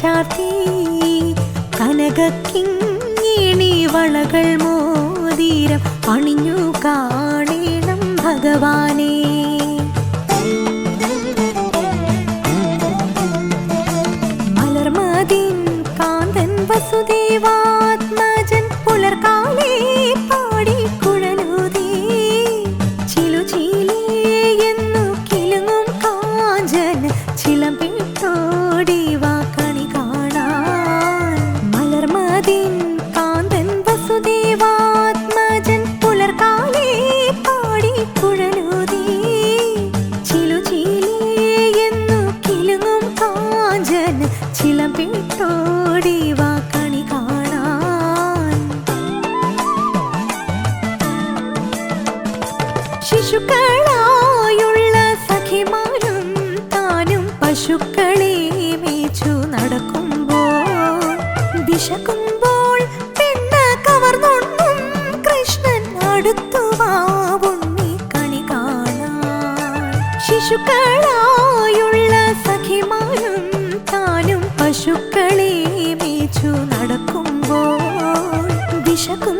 ചാത്തി കനകക്കിങ്ങിണി വളകൾ മോതിരം പണിഞ്ഞു കാണേണം ഭഗവാനെ. മലർമതി കാന്തൻ വസുദേവാത്മജൻ പുലർകാലേ പാടി ചിലു ചീലേ എന്നു കിലുങ്ങും കാഞ്ചൻ ചില പശുക്കളായുള്ള സഖിമാനും താനും പശുക്കളെ മേച്ചു നടക്കുമ്പോൾ വിശക്കും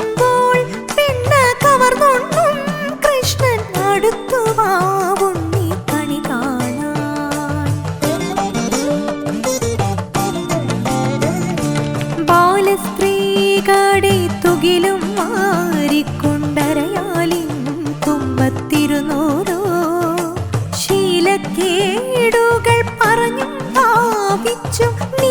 Các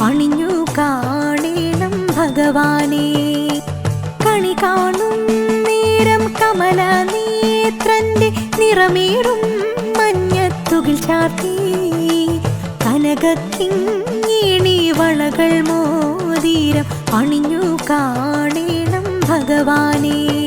പണിഞ്ഞു അണിഞ്ഞു കാണണം ഭഗവാനെ. കണി കാണും നേരം കമല നേത്രന്റെ നിറമേറും മഞ്ഞത്തുകിൽ ചാർത്തി. കനകത്തിങ്ങിണി വളകൾ മോതീരം പണിഞ്ഞു കാണണം ഭഗവാനേ.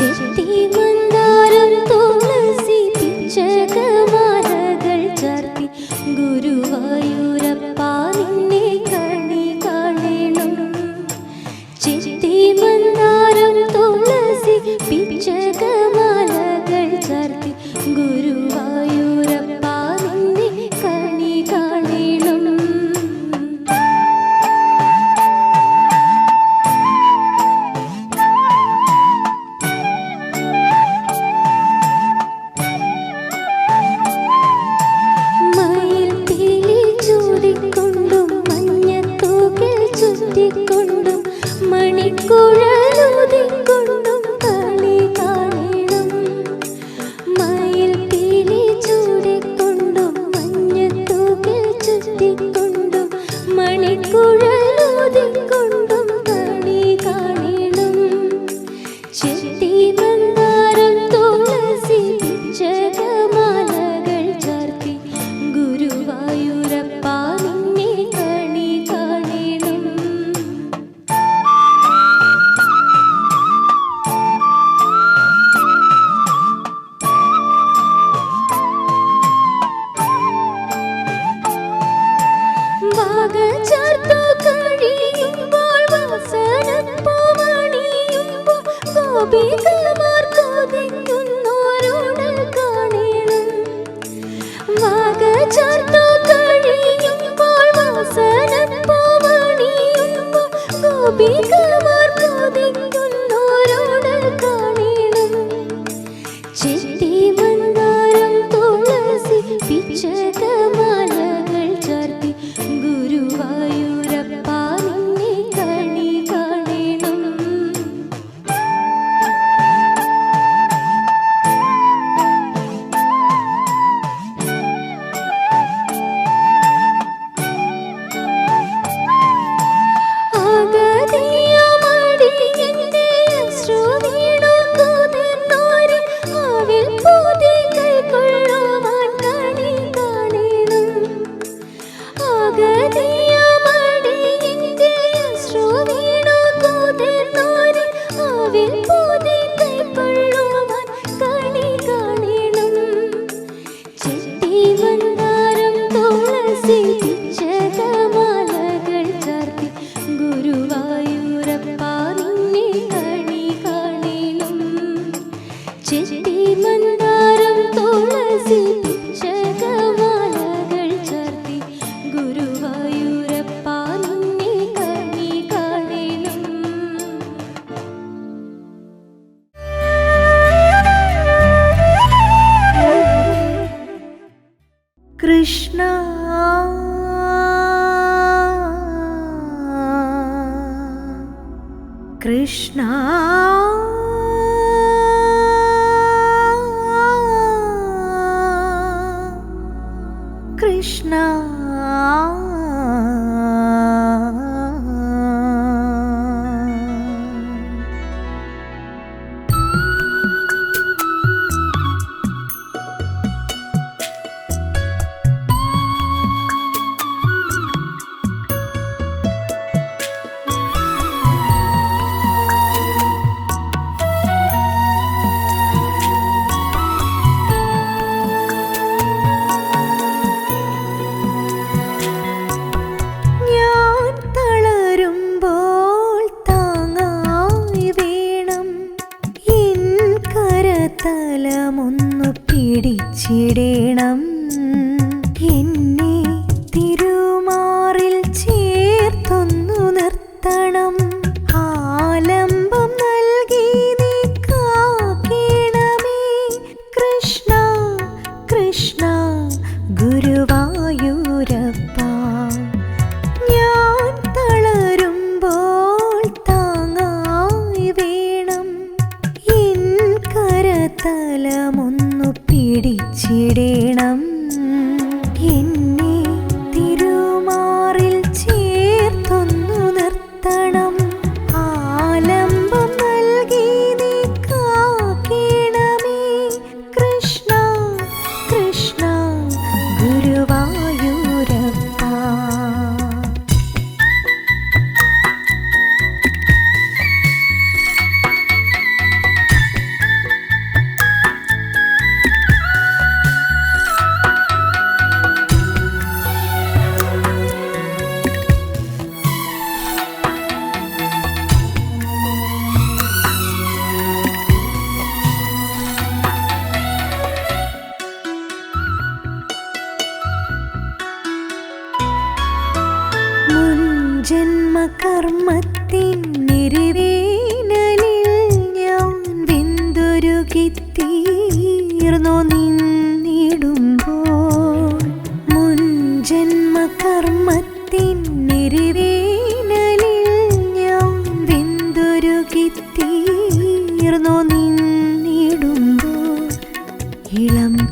学理论 कृष्णा।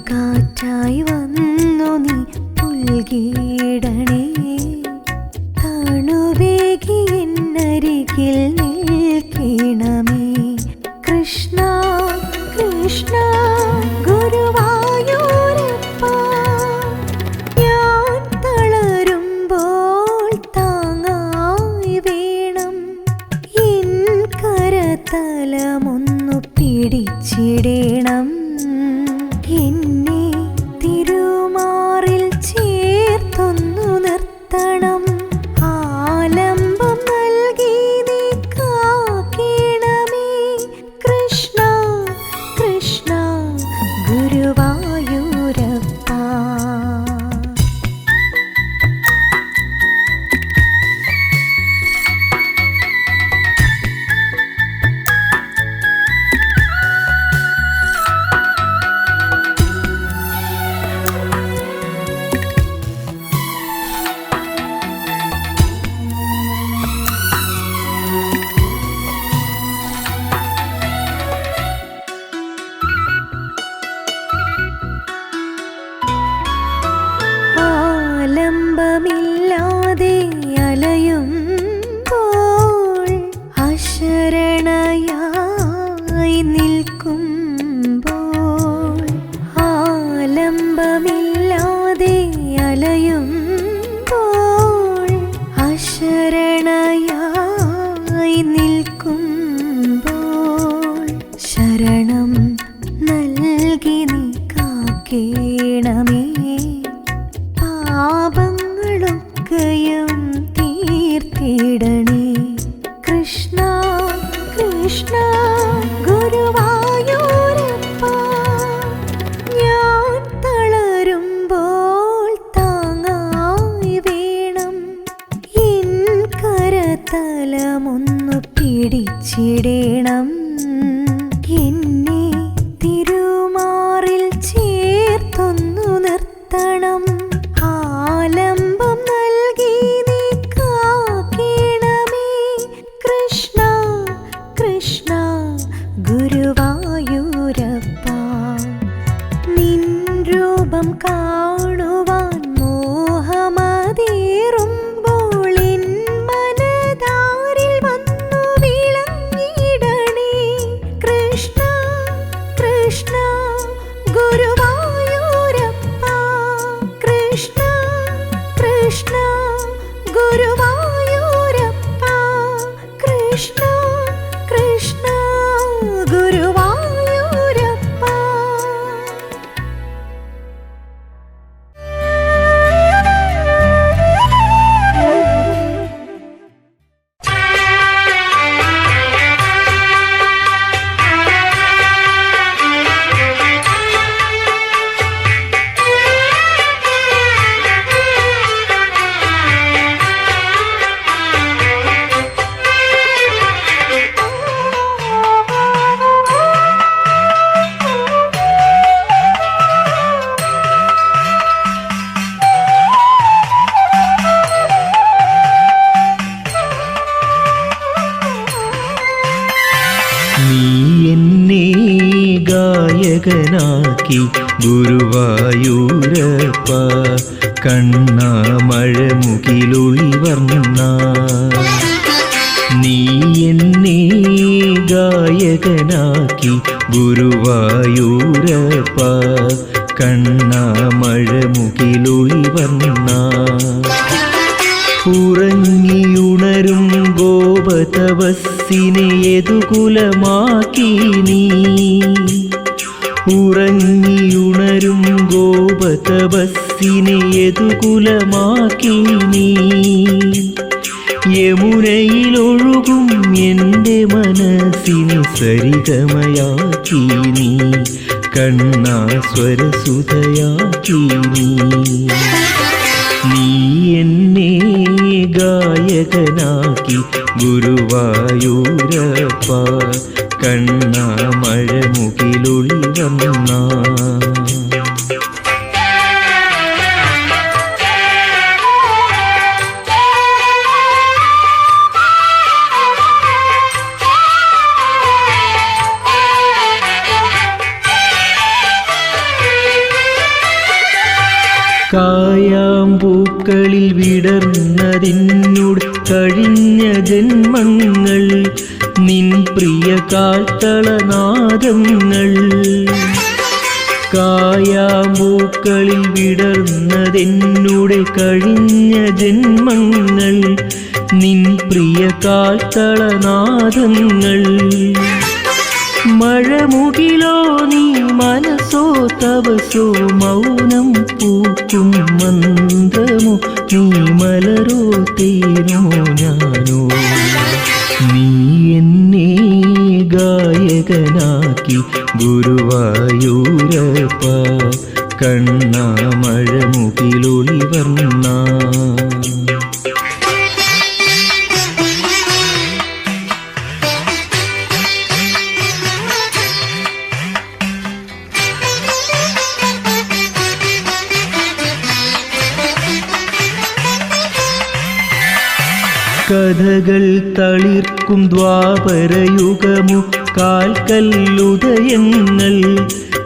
കാറ്റായി വന്നു നീ പുൽകീടണേ ഗായകനാക്കി ഗുരുവായൂരപ്പ കണ്ണാമഴമുകിലൊളി വർണ. നീ എന്നെ ഗായകനാക്കി. ഗുരുവായൂരപ്പ കണ്ണാമഴമുകിലൊളി വർണ. ഉറങ്ങിയുണരും ഗോപതപസ്സിനെ യദുകുലമാക്കി നീ. ഉറങ്ങിയുണരും ഗോപതപസ്സിനെ യദുകുലമാക്കി നീ? യമുനയിലൊഴുകും എന്റെ മനസ്സിന് സരിതമയാക്കി നീ. കണ്ണാസ്വരസുതയാക്കി നീ. നീ എന്നെ ഗായകനാക്കി ഗുരുവായൂരപ്പ കണ്ണാമഴമുകിലൊളി വന്ന. കായാമ്പൂക്കളിൽ വിടർന്നതിനോട് കഴിഞ്ഞ ജന്മങ്ങൾ നിൻ പ്രിയ കാൽത്തളനാദങ്ങൾ കായാമ്പൂക്കളിൽ വിടർന്നതെന്നുടെ കഴിഞ്ഞ ജന്മങ്ങൾ. നിൻ പ്രിയ കാൽത്തളനാദങ്ങൾ മഴമുകിലോ നീ മനസ്സോ തപസോ മൗനം പൂക്കും മന്ദമോ. നീ മലരോ തേനോ ഞാനോ. നീ എന്നെ ഗായകനാക്കി ഗുരുവായൂരപ്പ കണ്ണാമഴമുകിലൊളി വർണ കഥകൾ തളിർക്കും ദ്വാപരയുഗമു. കാൽക്കല്ലുദയങ്ങൾ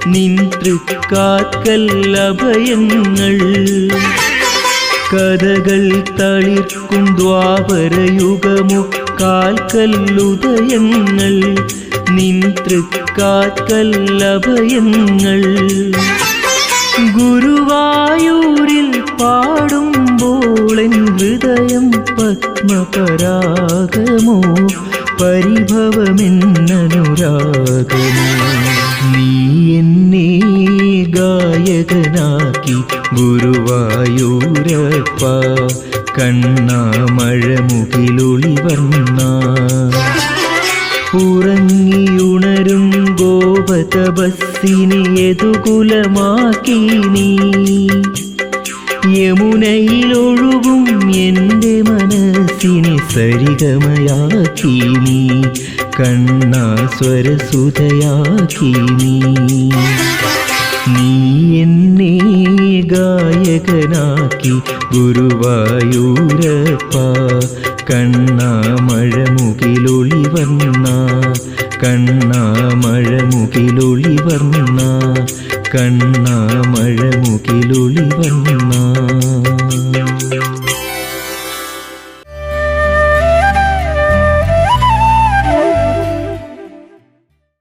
നിൻ കഥകൾ തളിർക്കും ദ്വാപരയുഗമു. കാൽക്കല്ലുദയങ്ങൾ നിൻ ഗുരുവായൂരിൽ പാടുമ്പോൾ എൻ ഹൃദയം പത്മപരാഗമോ? പരിഭവമെന്നനുരാഗമോ? നീ എന്നെ ഗായകനാക്കി ഗുരുവായൂരപ്പ കണ്ണാമഴമുകിലൊളി വന്ന ഉറങ്ങിയുണരും ഗോപതപസ്സിനെ യദുകുലമാക്കി നീ. യമുനയിലൊഴുകും എന്റെ മനസ്സിനെ സരിഗമയാക്കി നീ. കണ്ണാസ്വരസുതയാക്കി നീ. നീ എന്നെ ഗായകനാക്കി ഗുരുവായൂരപ്പ. കണ്ണാമഴമുകിലൊളി വർണ കണ്ണാമഴമുകിലൊളി വർണ കണ്ണാമഴമുകിലൊളി വർണ.